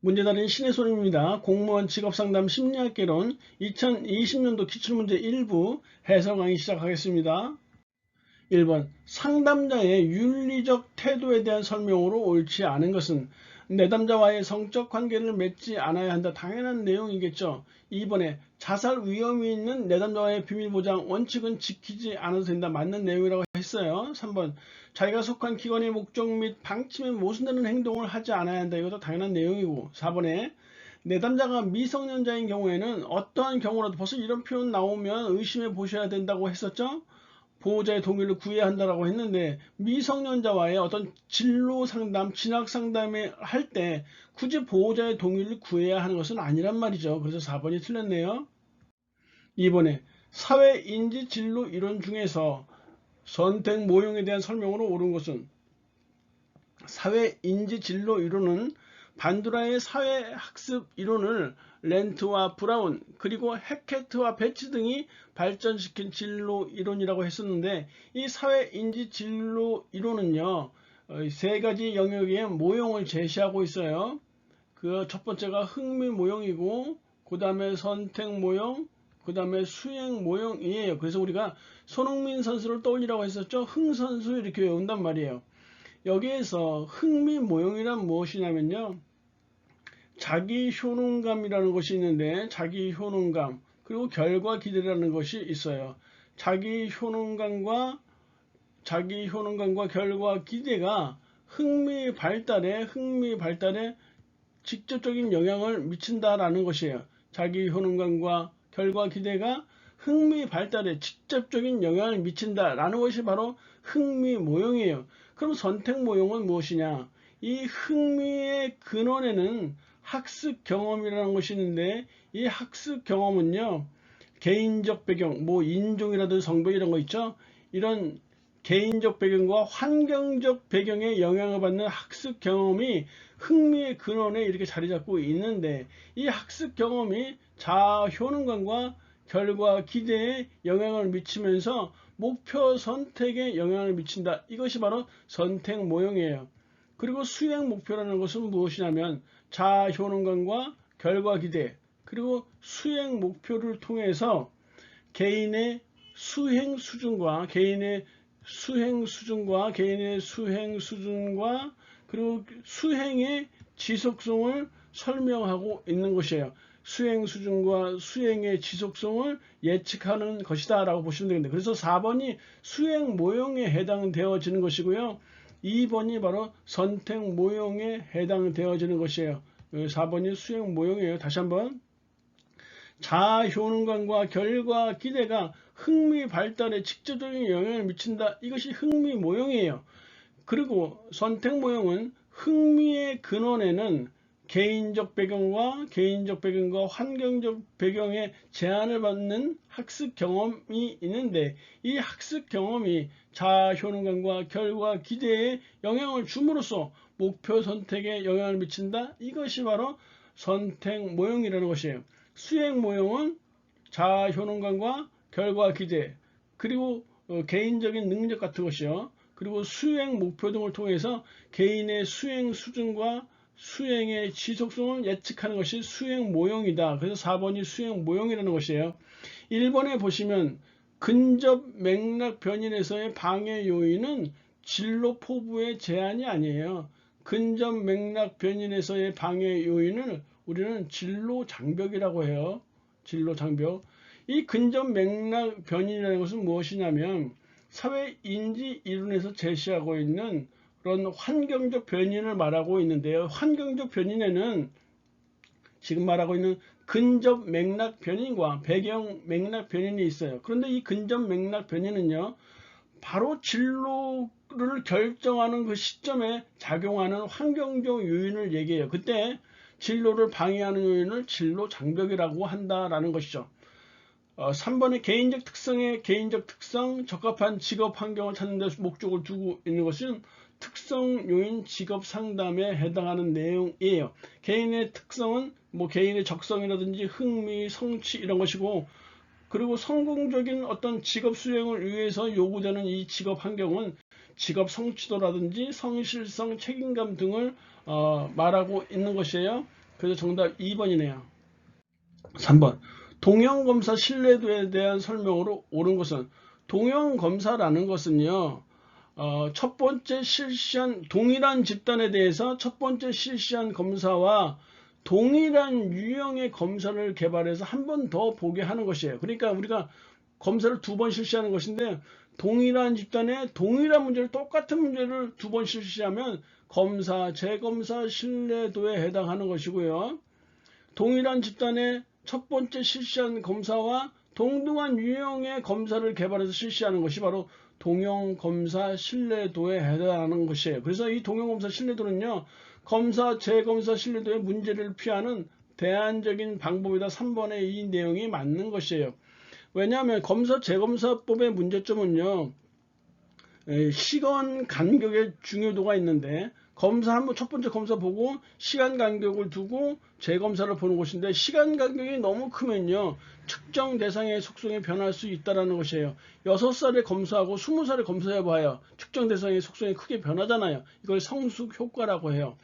문제다린 신의 손입니다. 공무원 직업상담 심리학개론 2020년도 기출문제 일부 해설 강의 시작하겠습니다. 1번 상담자의 윤리적 태도에 대한 설명으로 옳지 않은 것은 내담자와의 성적 관계를 맺지 않아야 한다. 당연한 내용이겠죠. 2번에 자살 위험이 있는 내담자와의 비밀 보장 원칙은 지키지 않아도 된다. 맞는 내용이라고 했어요. 3번 자기가 속한 기관의 목적 및 방침에 모순되는 행동을 하지 않아야 한다. 이것도 당연한 내용이고 4번에 내담자가 미성년자인 경우에는 어떠한 경우라도 벌써 이런 표현 나오면 의심해 보셔야 된다고 했었죠. 보호자의 동의를 구해야 한다라고 했는데 미성년자와의 어떤 진로 상담, 진학 상담을 할 때 굳이 보호자의 동의를 구해야 하는 것은 아니란 말이죠. 그래서 4번이 틀렸네요. 2번에 사회 인지 진로 이론 중에서 선택 모형에 대한 설명으로 옳은 것은 사회 인지 진로 이론은 반두라의 사회 학습 이론을 렌트와 브라운 그리고 해케트와 배치 등이 발전시킨 진로 이론이라고 했었는데 이 사회 인지 진로 이론은요 어, 세 가지 영역의 모형을 제시하고 있어요. 그 첫 번째가 흥미 모형이고 그 다음에 선택 모형 그 다음에 수행 모형이에요. 그래서 우리가 손흥민 선수를 떠올리라고 했었죠. 흥 선수 이렇게 외운단 말이에요. 여기에서 흥미 모형이란 무엇이냐면요. 자기 효능감이라는 것이 있는데 자기 효능감 그리고 결과 기대라는 것이 있어요. 자기 효능감과 자기 효능감과 결과 기대가 흥미 발달에 흥미 발달에 직접적인 영향을 미친다라는 것이에요. 자기 효능감과 결과 기대가 흥미 발달에 직접적인 영향을 미친다라는 것이 바로 흥미 모형이에요. 그럼 선택 모형은 무엇이냐? 이 흥미의 근원에는 학습 경험이라는 것이 있는데 이 학습 경험은요 개인적 배경 뭐 인종이라든 성별 이런 거 있죠 이런 개인적 배경과 환경적 배경에 영향을 받는 학습 경험이 흥미의 근원에 이렇게 자리 잡고 있는데 이 학습 경험이 자아 효능감과 결과 기대에 영향을 미치면서 목표 선택에 영향을 미친다. 이것이 바로 선택 모형이에요. 그리고 수행 목표라는 것은 무엇이냐면 자아 효능감과 결과 기대 그리고 수행 목표를 통해서 개인의 수행 수준과 개인의 수행 수준과 개인의 수행 수준과 그리고 수행의 지속성을 설명하고 있는 것이에요. 수행 수준과 수행의 지속성을 예측하는 것이다 라고 보시면 되겠는데 그래서 4번이 수행 모형에 해당되어지는 것이고요. 2번이 바로 선택 모형에 해당되어지는 것이에요. 4번이 수행 모형이에요. 다시 한번 자아 효능감과 결과 기대가 흥미 발달에 직접적인 영향을 미친다. 이것이 흥미 모형이에요. 그리고 선택 모형은 흥미의 근원에는 개인적 배경과 개인적 배경과 환경적 배경에 제한을 받는 학습 경험이 있는데 이 학습 경험이 자아 효능감과 결과 기대에 영향을 줌으로써 목표 선택에 영향을 미친다. 이것이 바로 선택 모형이라는 것이에요. 수행 모형은 자아 효능감과 결과 기대 그리고 어, 개인적인 능력 같은 것이요. 그리고 수행 목표 등을 통해서 개인의 수행 수준과 수행의 지속성을 예측하는 것이 수행 모형이다. 그래서 4번이 수행 모형이라는 것이에요. 1번에 보시면 근접 맥락 변인에서의 방해 요인은 진로 포부의 제한이 아니에요. 근접 맥락 변인에서의 방해 요인을 우리는 진로 장벽이라고 해요. 진로 장벽. 이 근접 맥락 변인이라는 것은 무엇이냐면 사회 인지 이론에서 제시하고 있는 그런 환경적 변인을 말하고 있는데요. 환경적 변인에는 지금 말하고 있는 근접 맥락 변인과 배경 맥락 변인이 있어요. 그런데 이 근접 맥락 변인은요. 바로 진로를 결정하는 그 시점에 작용하는 환경적 요인을 얘기해요. 그때 진로를 방해하는 요인을 진로 장벽이라고 한다라는 것이죠. 어, 3번의 개인적 특성의 개인적 특성, 적합한 직업 환경을 찾는 데 목적을 두고 있는 것은 특성 요인 직업 상담에 해당하는 내용이에요. 개인의 특성은 뭐 개인의 적성이라든지 흥미, 성취 이런 것이고 그리고 성공적인 어떤 직업 수행을 위해서 요구되는 이 직업 환경은 직업 성취도라든지 성실성, 책임감 등을 어, 말하고 있는 것이에요. 그래서 정답 2번이네요. 3번. 동형검사 신뢰도에 대한 설명으로 옳은 것은 동형검사라는 것은요. 어, 첫 번째 실시한 동일한 집단에 대해서 첫 번째 실시한 검사와 동일한 유형의 검사를 개발해서 한 번 더 보게 하는 것이에요. 그러니까 우리가 검사를 두 번 실시하는 것인데 동일한 집단에 동일한 문제를 똑같은 문제를 두 번 실시하면 검사, 재검사 신뢰도에 해당하는 것이고요. 동일한 집단에 첫 번째 실시한 검사와 동등한 유형의 검사를 개발해서 실시하는 것이 바로 동형 검사 신뢰도에 해당하는 것이에요. 그래서 이 동형 검사 신뢰도는요, 검사, 재검사 신뢰도의 문제를 피하는 대안적인 방법이다. 3번의 이 내용이 맞는 것이에요. 왜냐하면 검사, 재검사법의 문제점은요, 에, 시간 간격의 중요도가 있는데, 검사 한번 첫 번째 검사 보고 시간 간격을 두고 재검사를 보는 것인데 시간 간격이 너무 크면요 특정 대상의 속성이 변할 수 있다라는 것이에요. 6살에 검사하고 20살에 검사해 봐요. 특정 대상의 속성이 크게 변하잖아요. 이걸 성숙 효과라고 해요.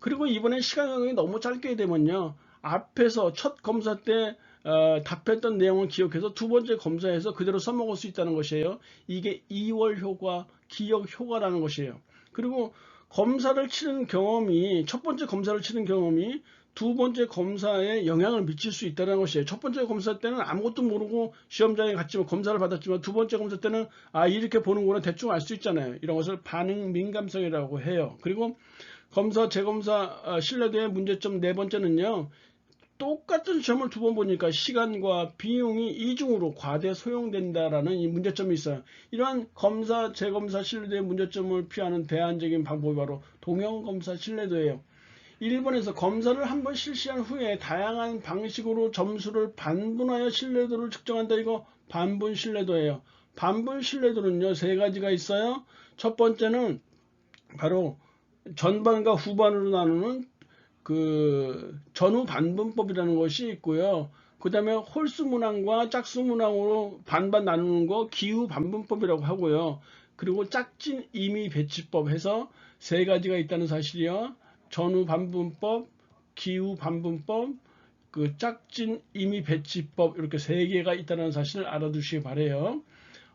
그리고 이번에 시간 간격이 너무 짧게 되면요. 앞에서 첫 검사 때 어, 답했던 내용을 기억해서 두 번째 검사에서 그대로 써먹을 수 있다는 것이에요. 이게 2월 효과, 기억 효과라는 것이에요. 그리고 검사를 치는 경험이 첫 번째 검사를 치는 경험이 두 번째 검사에 영향을 미칠 수 있다는 것이에요. 첫 번째 검사 때는 아무것도 모르고 시험장에 갔지만 검사를 받았지만 두 번째 검사 때는 아 이렇게 보는구나 대충 알 수 있잖아요. 이런 것을 반응 민감성이라고 해요. 그리고 검사 재검사 어, 신뢰도의 문제점 네 번째는요. 똑같은 시험을 두 번 보니까 시간과 비용이 이중으로 과대 소용된다라는 이 문제점이 있어요. 이러한 검사, 재검사 신뢰도의 문제점을 피하는 대안적인 방법이 바로 동형 검사 신뢰도예요. 1번에서 검사를 한 번 실시한 후에 다양한 방식으로 점수를 반분하여 신뢰도를 측정한다. 이거 반분 신뢰도예요. 반분 신뢰도는요, 세 가지가 있어요. 첫 번째는 바로 전반과 후반으로 나누는 그 전후 반분법이라는 것이 있고요. 그 다음에 홀수 문항과 짝수 문항으로 반반 나누는 거 기후 반분법이라고 하고요. 그리고 짝진 임의 배치법 해서 세 가지가 있다는 사실이요. 전후 반분법, 기후 반분법, 그 짝진 임의 배치법 이렇게 세 개가 있다는 사실을 알아두시기 바래요.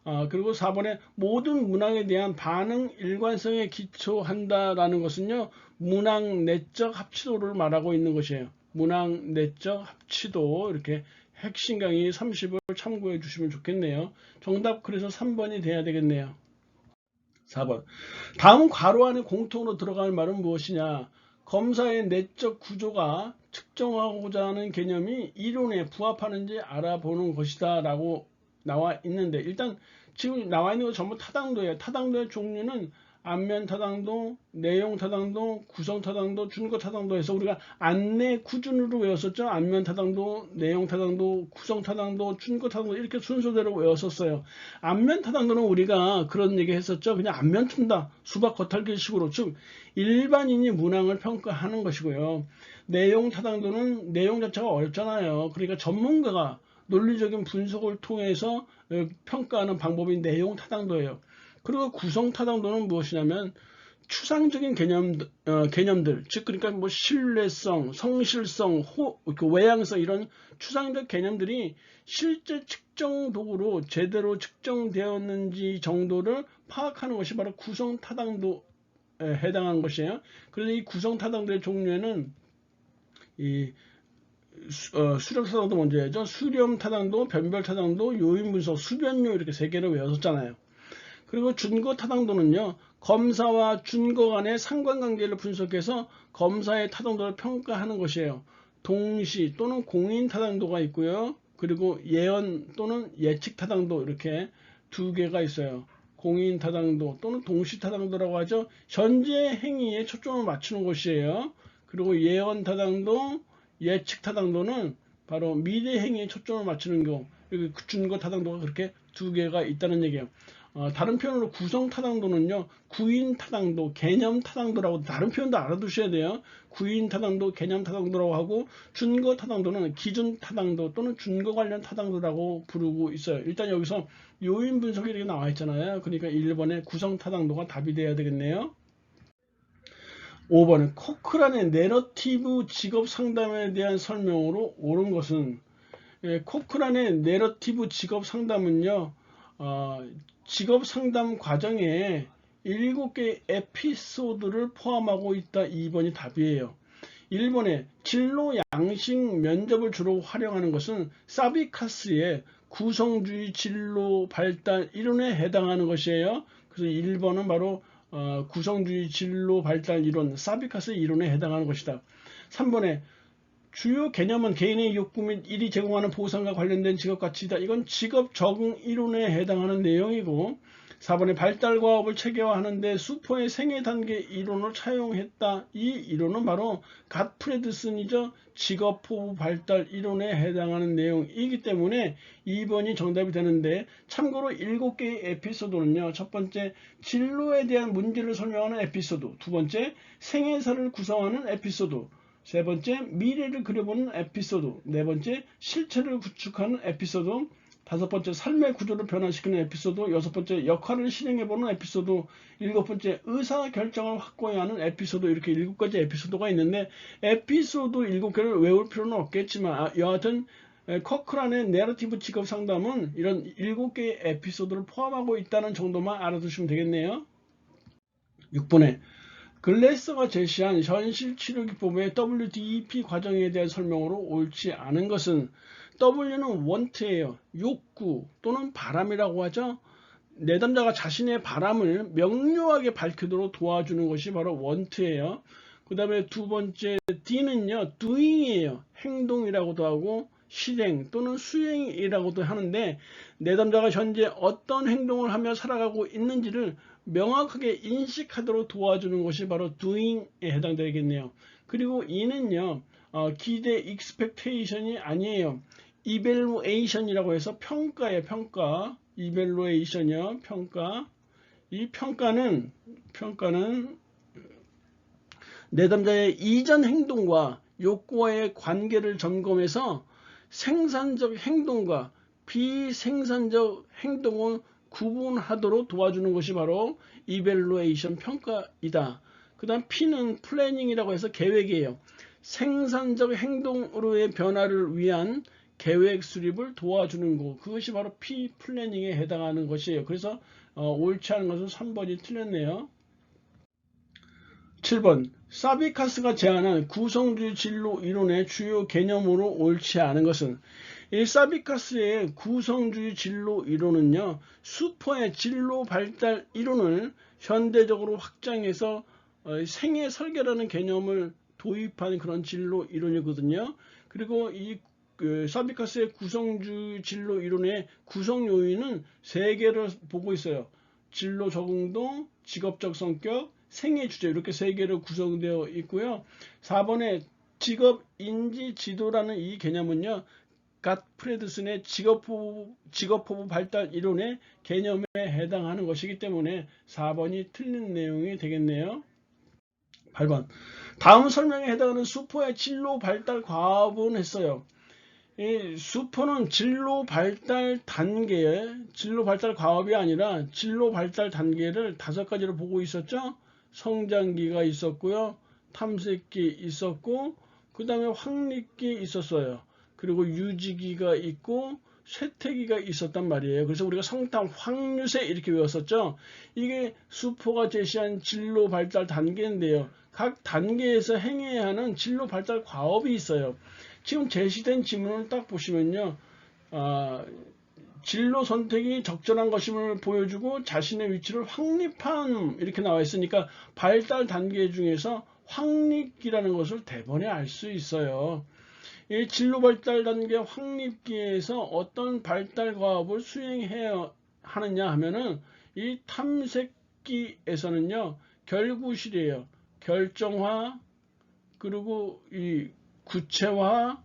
아, 그리고 4번에 모든 문항에 대한 반응 일관성에 기초한다라는 것은요. 문항 내적 합치도를 말하고 있는 것이에요. 문항 내적 합치도 이렇게 핵심 강의 30을 참고해 주시면 좋겠네요. 정답 그래서 3번이 돼야 되겠네요. 4번. 다음 괄호 안에 공통으로 들어갈 말은 무엇이냐? 검사의 내적 구조가 측정하고자 하는 개념이 이론에 부합하는지 알아보는 것이다 라고 나와 있는데 일단 지금 나와 있는 거 전부 타당도예요. 타당도의 종류는 안면 타당도, 내용 타당도, 구성 타당도, 준거 타당도 해서 우리가 안내 구준으로 외웠었죠. 안면 타당도, 내용 타당도, 구성 타당도, 준거 타당도 이렇게 순서대로 외웠었어요. 안면 타당도는 우리가 그런 얘기 했었죠. 그냥 안면 튼다. 수박 겉핥기식으로 즉 일반인이 문항을 평가하는 것이고요. 내용 타당도는 내용 자체가 어렵잖아요. 그러니까 전문가가 논리적인 분석을 통해서 어, 평가하는 방법이 내용 타당도예요. 그리고 구성 타당도는 무엇이냐면 추상적인 개념, 어, 개념들, 즉, 그러니까 뭐 신뢰성, 성실성, 호, 그 외향성 이런 추상적 개념들이 실제 측정 도구로 제대로 측정되었는지 정도를 파악하는 것이 바로 구성 타당도에 해당하는 것이에요. 그래서 이 구성 타당도의 종류에는 이 어, 수렴 타당도 해야죠. 수렴 타당도, 변별 타당도, 요인 분석, 수변요 이렇게 세 개를 외웠었잖아요. 그리고 준거 타당도는요. 검사와 준거 간의 상관관계를 분석해서 검사의 타당도를 평가하는 것이에요. 동시 또는 공인 타당도가 있고요. 그리고 예언 또는 예측 타당도 이렇게 두 개가 있어요. 공인 타당도 또는 동시 타당도라고 하죠. 현재 행위에 초점을 맞추는 것이에요. 그리고 예언 타당도, 예측 타당도는 바로 미래 행위에 초점을 맞추는 거. 여기 준거 타당도가 그렇게 두 개가 있다는 얘기예요. 어, 다른 표현으로 구성 타당도는요, 구인 타당도, 개념 타당도라고 다른 표현도 알아두셔야 돼요. 구인 타당도, 개념 타당도라고 하고, 준거 타당도는 기준 타당도 또는 준거 관련 타당도라고 부르고 있어요. 일단 여기서 요인 분석이 이렇게 나와 있잖아요. 그러니까 1번의 구성 타당도가 답이 돼야 되겠네요. 5번은 코크란의 내러티브 직업 상담에 대한 설명으로 옳은 것은 예, 코크란의 내러티브 직업 상담은요 어, 직업 상담 과정에 7개의 에피소드를 포함하고 있다 2번이 답이에요. 1번에 진로 양식 면접을 주로 활용하는 것은 사비카스의 구성주의 진로 발달 이론에 해당하는 것이에요. 그래서 1번은 바로 어, 구성주의 진로 발달 이론, 사비카스 이론에 해당하는 것이다. 3번에 주요 개념은 개인의 욕구 및 일이 제공하는 보상과 관련된 직업 가치다. 이건 직업 적응 이론에 해당하는 내용이고 4번에 발달 과 업을 체계화하는데 수포의 생애 단계 이론을 차용했다. 이 이론은 바로 갓프레드슨이죠. 직업 포부 발달 이론에 해당하는 내용이기 때문에 2번이 정답이 되는데 참고로 7개의 에피소드는요. 첫 번째 진로에 대한 문제를 설명하는 에피소드 두 번째 생애사를 구성하는 에피소드 세 번째 미래를 그려보는 에피소드 네 번째 실체를 구축하는 에피소드 다섯 번째 삶의 구조를 변화시키는 에피소드, 여섯 번째 역할을 실행해보는 에피소드, 일곱 번째 의사 결정을 확고히 하는 에피소드 이렇게 일곱 가지 에피소드가 있는데 에피소드 일곱 개를 외울 필요는 없겠지만 아, 여하튼 커크란의 내러티브 직업 상담은 이런 일곱 개의 에피소드를 포함하고 있다는 정도만 알아두시면 되겠네요. 6번에 글래서가 제시한 현실 치료 기법의 WDEP 과정에 대한 설명으로 옳지 않은 것은 W는 원트예요. 욕구 또는 바람이라고 하죠. 내담자가 자신의 바람을 명료하게 밝히도록 도와주는 것이 바로 원트예요. 그 다음에 두 번째 D는요. doing이에요. 행동이라고도 하고 실행 또는 수행이라고도 하는데 내담자가 현재 어떤 행동을 하며 살아가고 있는지를 명확하게 인식하도록 도와주는 것이 바로 doing에 해당되겠네요. 그리고 E는요. 어, 기대 expectation이 아니에요. 이벨루에이션이라고 해서 평가의 평가 이벨루에이션이요 평가 이 평가는 평가는 내담자의 이전 행동과 욕구와의 관계를 점검해서 생산적 행동과 비생산적 행동을 구분하도록 도와주는 것이 바로 이벨루에이션 평가이다. 그 다음 P는 플래닝이라고 해서 계획이에요. 생산적 행동으로의 변화를 위한 계획 수립을 도와주는 거 그것이 바로 P 플래닝에 해당하는 것이에요. 그래서 어, 옳지 않은 것은 3번이 틀렸네요. 7번 사비카스가 제안한 구성주의 진로 이론의 주요 개념으로 옳지 않은 것은 이 사비카스의 구성주의 진로 이론은요 슈퍼의 진로 발달 이론을 현대적으로 확장해서 어, 생애 설계라는 개념을 도입한 그런 진로 이론이거든요. 그리고 이 그 사비카스의 구성주 진로 이론의 구성 요인은 세 개를 보고 있어요. 진로 적응도, 직업적 성격, 생애 주제 이렇게 세 개로 구성되어 있고요. 4번에 직업 인지 지도라는 이 개념은요. 갓 프레드슨의 직업포부, 발달 이론의 개념에 해당하는 것이기 때문에 4번이 틀린 내용이 되겠네요. 8번 다음 설명에 해당하는 수포의 진로 발달 과업은 했어요. 이 수포는 진로 발달 단계, 진로 발달 과업이 아니라 진로 발달 단계를 다섯 가지로 보고 있었죠. 성장기가 있었고요. 탐색기 있었고, 그 다음에 확립기 있었어요. 그리고 유지기가 있고, 쇠퇴기가 있었단 말이에요. 그래서 우리가 성탐 확률세 이렇게 외웠었죠. 이게 수포가 제시한 진로 발달 단계인데요. 각 단계에서 행해야 하는 진로 발달 과업이 있어요. 지금 제시된 지문을 딱 보시면요. 아, 진로 선택이 적절한 것임을 보여주고 자신의 위치를 확립함 이렇게 나와 있으니까 발달 단계 중에서 확립기라는 것을 대번에 알 수 있어요. 이 진로 발달 단계 확립기에서 어떤 발달 과업을 수행해야 하느냐 하면은 이 탐색기에서는요 결구실이에요. 결정화 그리고 이 구체화,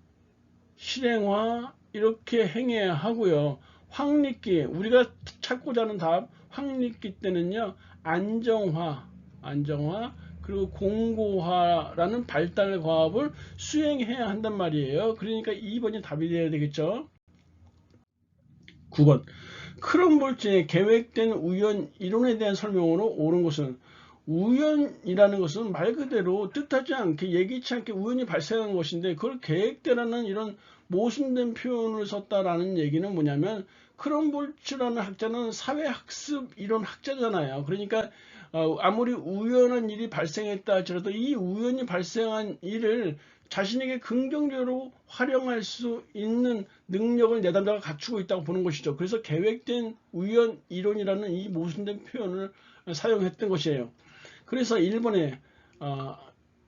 실행화 이렇게 행해야 하고요. 확립기 우리가 찾고자 하는 답 확립기 때는요. 안정화, 안정화 그리고 공고화라는 발달 과업을 수행해야 한단 말이에요. 그러니까 2번이 답이 돼야 되겠죠. 9번 크롬볼트의 계획된 우연 이론에 대한 설명으로 옳은 것은 우연이라는 것은 말 그대로 뜻하지 않게 예기치 않게 우연히 발생한 것인데 그걸 계획대라는 이런 모순된 표현을 썼다라는 얘기는 뭐냐면 크롬볼츠라는 학자는 사회학습 이론 학자잖아요. 그러니까 어, 아무리 우연한 일이 발생했다 하더라도 이 우연히 발생한 일을 자신에게 긍정적으로 활용할 수 있는 능력을 내담자가 갖추고 있다고 보는 것이죠. 그래서 계획된 우연 이론이라는 이 모순된 표현을 사용했던 것이에요. 그래서 일본에 어,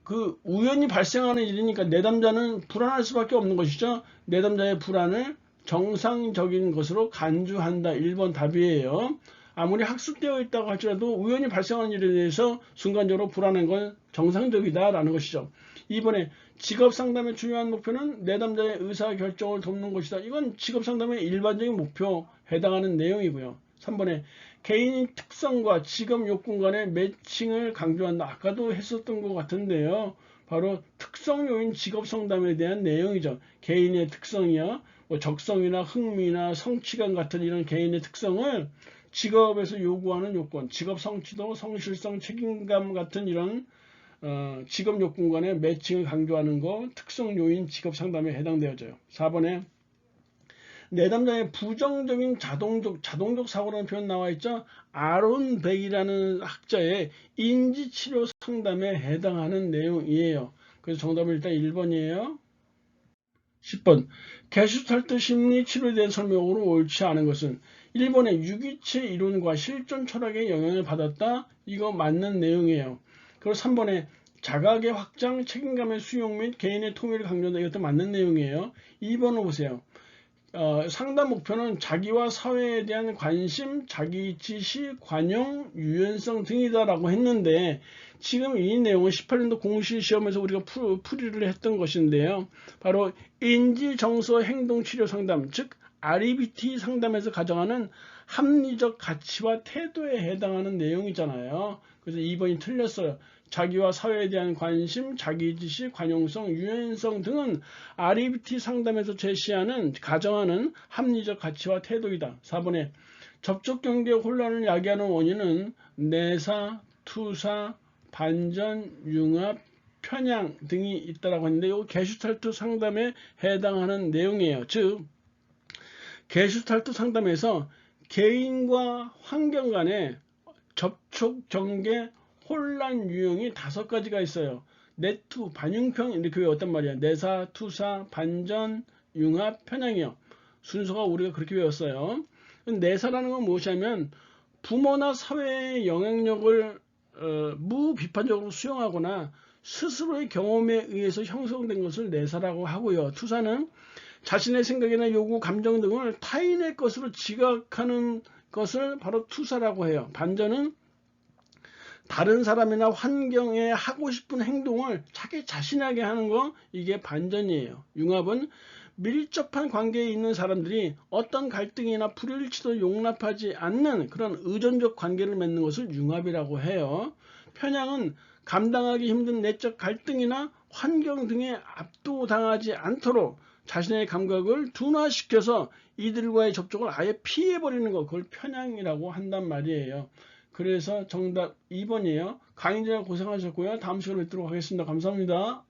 그 우연히 발생하는 일이니까 내담자는 불안할 수밖에 없는 것이죠. 내담자의 불안을 정상적인 것으로 간주한다. 1번 답이에요. 아무리 학습되어 있다고 할지라도 우연히 발생하는 일에 대해서 순간적으로 불안한 건 정상적이다라는 것이죠. 2번에 직업 상담의 중요한 목표는 내담자의 의사 결정을 돕는 것이다. 이건 직업 상담의 일반적인 목표 해당하는 내용이고요. 3번에 개인의 특성과 직업 요건 간의 매칭을 강조한다. 아까도 했었던 것 같은데요. 바로 특성 요인 직업 상담에 대한 내용이죠. 개인의 특성이야. 뭐 적성이나 흥미나 성취감 같은 이런 개인의 특성을 직업에서 요구하는 요건, 직업 성취도, 성실성, 책임감 같은 이런 어, 직업 요건 간의 매칭을 강조하는 거 특성 요인 직업 상담에 해당되어져요. 4번에 내담자의 부정적인 자동적 자동적 사고라는 표현 나와 있죠. 아론 백이라는 학자의 인지치료 상담에 해당하는 내용이에요. 그래서 정답은 일단 1번이에요. 10번 게슈탈트 심리 치료에 대한 설명으로 옳지 않은 것은 1번의 유기체 이론과 실존 철학의 영향을 받았다. 이거 맞는 내용이에요. 그리고 3번에 자각의 확장, 책임감의 수용 및 개인의 통일을 강조한다. 이것도 맞는 내용이에요. 2번을 보세요. 어, 상담 목표는 자기와 사회에 대한 관심, 자기 지시, 관용, 유연성 등이다라고 했는데 지금 이 내용은 18년도 공시 시험에서 우리가 풀, 풀이를 했던 것인데요. 바로 인지 정서 행동 치료 상담, 즉 REBT 상담에서 가정하는 합리적 가치와 태도에 해당하는 내용이잖아요. 그래서 2번이 틀렸어요. 자기와 사회에 대한 관심, 자기지시, 관용성, 유연성 등은 REBT 상담에서 제시하는 가정하는 합리적 가치와 태도이다. 4번에 접촉 경계 혼란을 야기하는 원인은 내사, 투사, 반전, 융합, 편향 등이 있다라고 했는데 이 게슈탈트 상담에 해당하는 내용이에요. 즉 게슈탈트 상담에서 개인과 환경 간의 접촉 전개 혼란 유형이 다섯 가지가 있어요. 내투, 반융평 이렇게 외웠단 말이야. 내사, 투사, 반전, 융합, 편향이요. 순서가 우리가 그렇게 외웠어요. 내사라는 건 무엇이냐면 부모나 사회의 영향력을 어, 무비판적으로 수용하거나 스스로의 경험에 의해서 형성된 것을 내사라고 하고요. 투사는 자신의 생각이나 요구, 감정 등을 타인의 것으로 지각하는 것을 바로 투사라고 해요. 반전은 다른 사람이나 환경에 하고 싶은 행동을 자기 자신에게 하는 거 이게 반전이에요. 융합은 밀접한 관계에 있는 사람들이 어떤 갈등이나 불일치도 용납하지 않는 그런 의존적 관계를 맺는 것을 융합이라고 해요. 편향은 감당하기 힘든 내적 갈등이나 환경 등에 압도당하지 않도록 자신의 감각을 둔화시켜서 이들과의 접촉을 아예 피해버리는 것 그걸 편향이라고 한단 말이에요. 그래서 정답 2번이에요. 강의자 고생하셨고요. 다음 시간에 뵙도록 하겠습니다. 감사합니다.